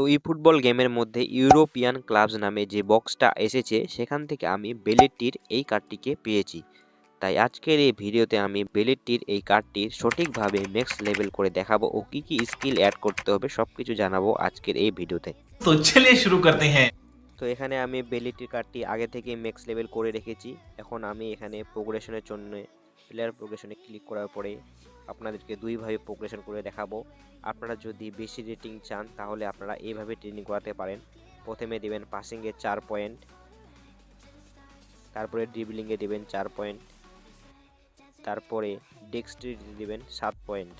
তো এই ফুটবল গেমের মধ্যে ইউরোপিয়ান ক্লাবস নামে যে বক্সটা এসেছে সেখান থেকে আমি বেলেটটির এই কার্ডটিকে পেয়েছি। তাই আজকের এই ভিডিওতে আমি বেলেটটির এই কার্ডটির সঠিকভাবে নেক্সট লেভেল করে দেখাবো ও কি কি স্কিল অ্যাড করতে হবে সব কিছু জানাব আজকের এই ভিডিওতে। তো চলে শুরু করতে হ্যাঁ। তো এখানে আমি বেলিটির কার্ডটি আগে থেকে ম্যাক্স লেভেল করে রেখেছি। এখন আমি এখানে প্রোগ্রেশনের জন্য প্লেয়ার প্রোগ্রেশনে ক্লিক করার পরে আপনাদেরকে দুইভাবে প্রোগ্রেশন করে দেখাবো। আপনারা যদি বেশি রেটিং চান, তাহলে আপনারা এইভাবে ট্রেনিং করাতে পারেন। প্রথমে দেবেন পাসিংয়ে চার পয়েন্ট তারপরে ড্রিবলিংয়ে দেবেন চার পয়েন্ট তারপরে ডেক্সট্রিটি দেবেন সাত পয়েন্ট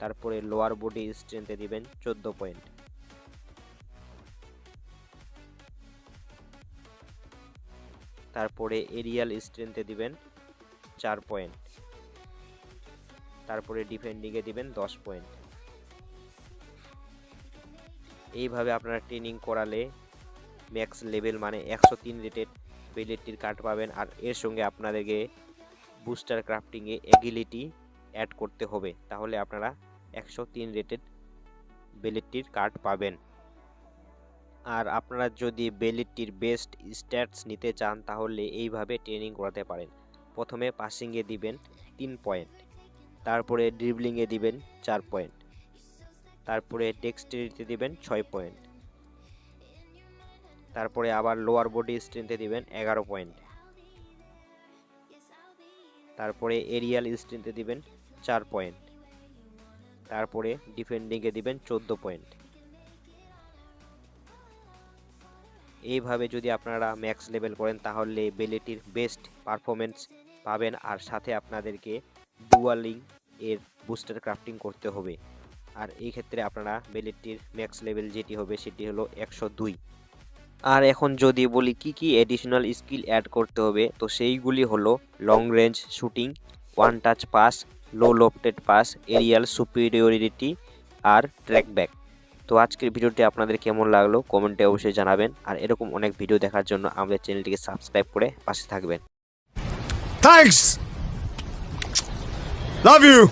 তারপরে লোয়ার বডি স্ট্রেংথে দিবেন চোদ্দ পয়েন্ট তারপরে এরিয়াল স্ট্রেংথে দিবেন চার পয়েন্ট। তারপরে ডিফেন্ডিংয়ে দিবেন দশ পয়েন্ট। এইভাবে আপনারা ট্রেনিং করালে ম্যাক্স লেভেল মানে একশো তিন রেটেড বেলেটটির কার্ড পাবেন আর এর সঙ্গে আপনাদেরকে বুস্টার ক্রাফটিংয়ে এগিলিটি অ্যাড করতে হবে। তাহলে আপনারা একশো তিন রেটেড বেলেটটির কার্ড পাবেন। আর আপনারা যদি বেলিটির বেস্ট স্ট্যাটস নিতে চান, তাহলে এইভাবে ট্রেনিং করাতে পারেন। প্রথমে পাসিংয়ে দিবেন তিন পয়েন্ট তারপরে ড্রিবলিংয়ে দিবেন চার পয়েন্ট তারপরে টেক্সটিতে দিবেন ছয় পয়েন্ট তারপরে আবার লোয়ার বডি স্ট্রেংথে দিবেন এগারো পয়েন্ট তারপরে এরিয়াল স্ট্রেংথে দিবেন চার পয়েন্ট তারপরে ডিফেন্ডিংয়ে দিবেন চোদ্দ পয়েন্ট এইভাবে যদি আপনারা ম্যাক্স লেভেল করেন, তাহলে বেলেটির বেস্ট পারফরমেন্স পাবেন আর সাথে আপনাদেরকে ডুয়ালিং এর বুস্টার ক্রাফটিং করতে হবে। আর এই ক্ষেত্রে আপনারা বেলেটির ম্যাক্স লেভেল যেটি হবে, সেটি হলো একশো দুই। আর এখন যদি বলি কি কি অ্যাডিশনাল স্কিল অ্যাড করতে হবে, তো সেইগুলি হলো long range shooting one touch pass low lofted pass aerial superiority আর ট্র্যাক ব্যাক তো আজকের ভিডিওটি আপনাদের কেমন লাগল কমেন্টে অবশ্যই জানাবেন। আর এরকম অনেক ভিডিও দেখার জন্য আমাদের চ্যানেলটিকে সাবস্ক্রাইব করে পাশে থাকবেন। Thanks love you.